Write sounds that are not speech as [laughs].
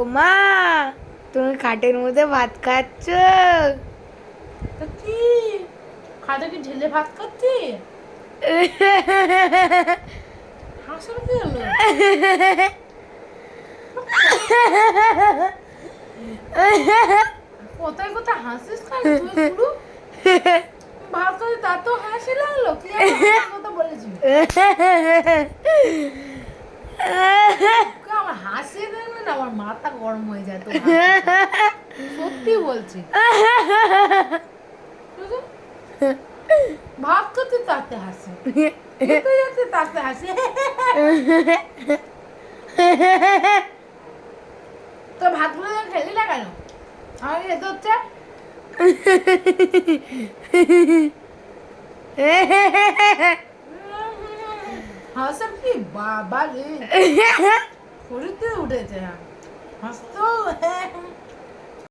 ও মা তুমি খাটের মধ্যে ভাত খাচ্ছ? কি? খাটে কি ঢেলে ভাত খাচ্ছি? হাসার কি হলো? কোথায় কোথায় হাসিস তুই ভাত তার তো হাসি লাগল কি কথা বলেছি। [laughs] আমার হাসি আমার মাথা গরম হয়ে যায় তো সত্যি বলছি? ভাত করতে তাতে হাসি খেতে যাচ্ছে তাতে হাসি তো ভাতগুলো খেলি না কেন? আমাকে খেতে হচ্ছে? হাসার কি বাবা রে? শরীরতে উঠেছে হাসতো